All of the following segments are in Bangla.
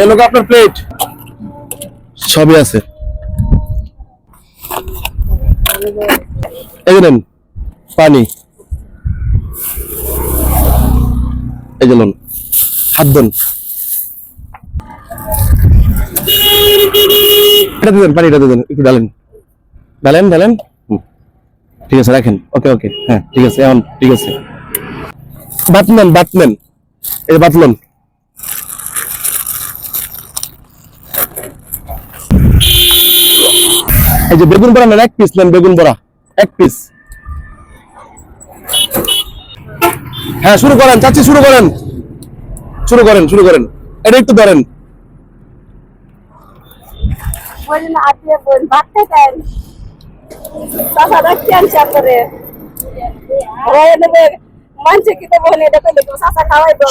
এই লোক আপনার প্লেট সবই আছে। এই নেন, পানি। এই যে হাত ধন। এটা দিবেন পানিটা দিবেন একটু ডালেন ডালেন ডালেন। ঠিক আছে, রাখেন। ওকে ওকে। হ্যাঁ ঠিক আছে, এখন ঠিক আছে। বাত নেন বাত নেন। এই বাতলন এই যে বেগুন বড়া নেন এক পিস নেন বেগুন বড়া এক পিস হ্যাঁ শুরু করেন চাচ্ছি শুরু করেন। শুরু করেন শুরু করেন। এটা একটু ধরেন।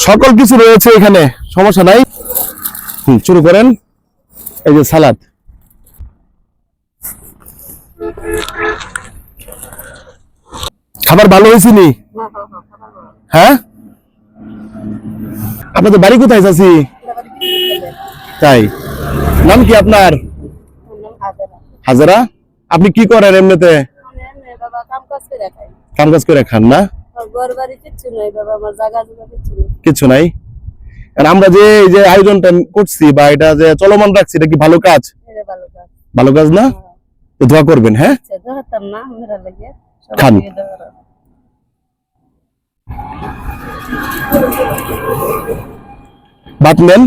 সকল কিছু রয়েছে এখানে সমস্যা নাই। হুম, শুরু করেন। এই যে সালাদ। খাবার ভালো হয়েছে নি? হ্যাঁ? আপনাদের বাড়ি কোথায় চাচি? তাই। নাম কি আপনার? হাজারা। আপনি কি করেন এমনিতে? কাম কাজ করে খান না? কিছু নাই? আর আমরা যে এই যে আয়োজনটা করছি বা এটা যে চলমান রাখছি এটা কি ভালো কাজ? ভালো কাজ। না? তো দোয়া করবেন হ্যাঁ? আচ্ছা খান। সবাই ভাত নেন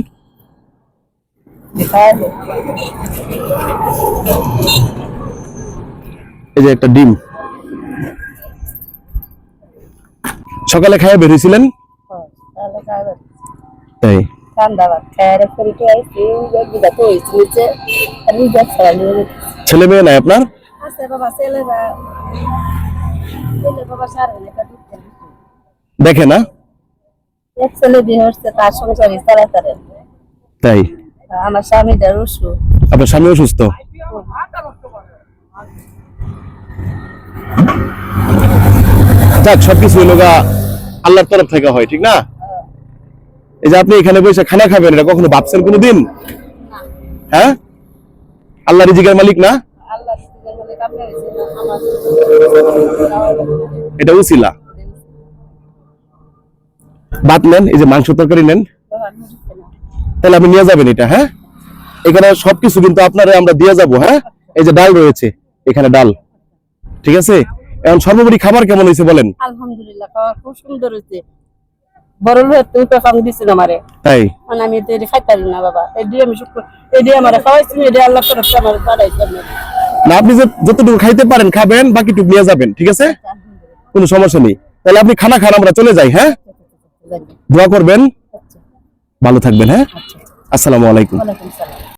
এই যে একটা ডিম। সকালে খাইয়ে বেরিয়েছিলেন? তাহলে খাবে তাই? ছেলে মেয়ে নাই আপনার? না এটা দুধ দেয়। দেখে না? এক ছেলে বিয়ে হচ্ছে তার সংসারে তাই? আমার আপনার স্বামী অসুস্থ? যাক সবকিছু আল্লাহর তরফ থেকে হয় ঠিক না? এই যে আপনি এখানে বসে খানা খাবেন, এটা কখনো ভাবছেন কোনো দিন হ্যাঁ? আল্লাহ রিজিকের মালিক না? এটা উচিলা ভাত নেন, এই যে মাংস তরকারি নেন। তাহলে আপনি নিয়ে যাবেন এটা হ্যাঁ? এখানে সবকিছু কিন্তু আপনারে আমরা দিয়ে যাব হ্যাঁ? এই যে ডাল রয়েছে, এখানে ডাল। ঠিক আছে? এখন সর্বোপরি খাবার কেমন হয়েছে বলেন? আলহামদুলিল্লাহ খুব সুন্দর হয়েছে। বড় লোক তুই পেপাম দিছিল আমারে। তাই? মানে আমি এটা খাইতে পারি না বাবা। এডি আমি শুক্র এডি আমার খাওয়াইছি এডি আল্লাহ তরফ থেকে আমার পাঠাইছে না আপনি যতটুকু খাইতে পারেন খাবেন বাকি টুক নিয়ে যাবেন ঠিক আছে? কোনো সমস্যা নেই। তাহলে আপনি খানা খান আমরা চলে যাই হ্যাঁ? আচ্ছা দোয়া করবেন। আচ্ছা। ভালো থাকবেন হ্যাঁ? আচ্ছা আসসালামু আলাইকুম।